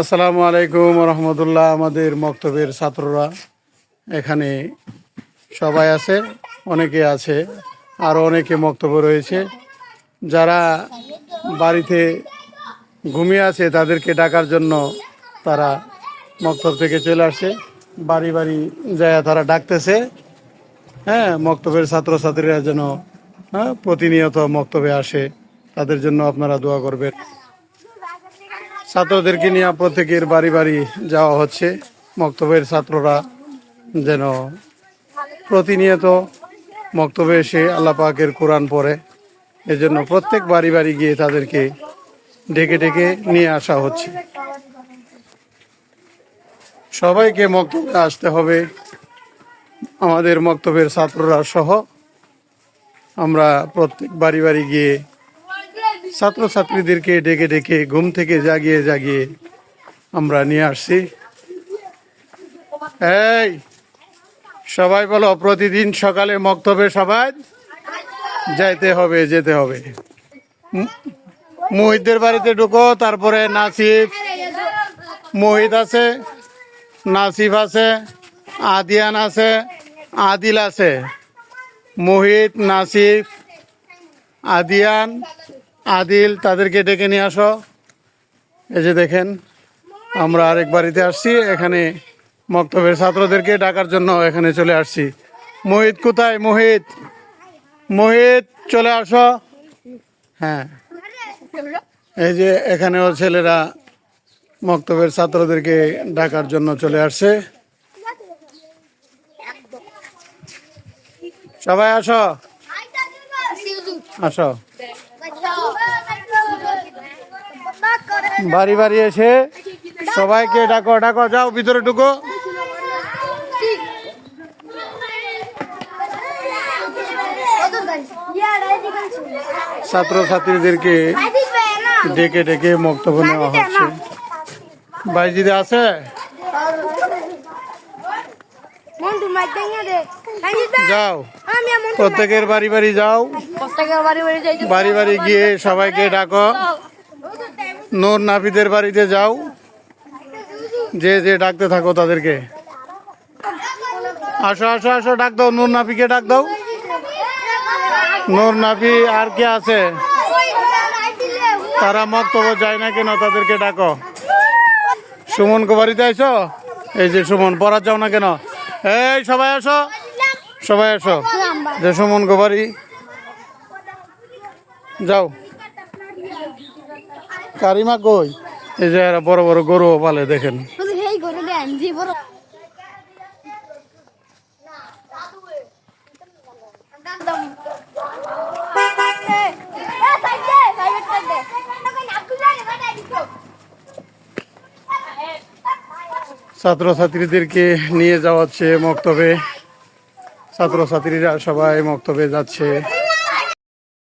আসসালামু আলাইকুম রহমতুল্লাহ, আমাদের মক্তবের ছাত্ররা। এখানে সবাই আছে, অনেকে আছে আরও অনেকে মক্তব্য রয়েছে। যারা বাড়িতে ঘুমিয়ে আছে, তাদেরকে ডাকার জন্য তারা মক্তব থেকে চলে আসছে। বাড়ি বাড়ি যায় তারা ডাকতেছে। হ্যাঁ মক্তবের ছাত্রছাত্রীরা যেন হ্যাঁ প্রতিনিয়ত মক্তবে আসে, তাদের জন্য আপনারা দোয়া করবেন। ছাত্রদেরকে নিয়ে প্রত্যেকের বাড়ি বাড়ি যাওয়া হচ্ছে। মক্তবের ছাত্ররা যেন প্রতিনিয়ত মক্তবে এসে আল্লাহ পাকের কোরআন পড়ে। এজন্য প্রত্যেক বাড়ি বাড়ি গিয়ে তাদেরকে ডেকে ডেকে নিয়ে আসা হচ্ছে। সবাইকে মক্তবে আসতে হবে। আমাদের মক্তবের ছাত্ররা সহ আমরা প্রত্যেক বাড়ি বাড়ি গিয়ে ছাত্রছাত্রীদেরকে ডেকে ডেকে ঘুম থেকে জাগিয়ে জাগিয়ে আমরা নিয়ে আসছি। এই, সবাই বলো, প্রতিদিন সকালে মক্তবে সবাই যাইতে হবে, যেতে হবে। মুহিতদের বাড়িতে ঢুকো, তারপরে নাসিফ, মোহিত আছে, নাসিফ আছে, আদিয়ান আছে, আদিল আছে, মোহিত, নাসিফ, আদিয়ান আদিল, তাদেরকে ডেকে নিয়ে আসো। এই যে দেখেন, আমরা আরেক বাড়িতে আসছি। এখানে মক্তবের ছাত্রদেরকে ডাকার জন্য এখানে চলে আসছি। মোহিত কোথায়? মোহিত মোহিত, চলে আসো। হ্যাঁ এই যে এখানেও ছেলেরা মক্তবের ছাত্রদেরকে ডাকার জন্য চলে আসছে। সবাই আসো। আসো। বাড়ি বাড়ি এসে সবাইকে ডাকো ডাকো যাও ভিতরে ঢুকো। ছাত্রছাত্রীদেরকে ডেকে ডেকে বক্তব্য নেওয়া হচ্ছে। বাইজিদে আছে? যাও। প্রত্যেকের বাড়ি বাড়ি যাও। বাড়ি বাড়ি গিয়ে সবাইকে ডাকো। নূর নাপিদের বাড়িতে যাও। যে যে ডাকতে থাকো তাদেরকে। আসো আসো আসো, ডাক দাও। নূর নাফিকে ডাক দাও। নূর নাপি আর কে আছে? তারা মক্তব্য যায় না কেন? তাদেরকে ডাকো। সুমন বাড়িতে আইসো এই যে সুমন পড়ার যাও না কেন? এই, সবাই আসো। সবাই আসো। যে সুমন বাড়ি। যাও। কারিমা কই? এই যে এরা বড় বড় গরু পালে দেখেন। ছাত্রছাত্রীদেরকে নিয়ে যাওয়া হচ্ছে মক্তবে। ছাত্রছাত্রীরা সবাই মক্তবে যাচ্ছে।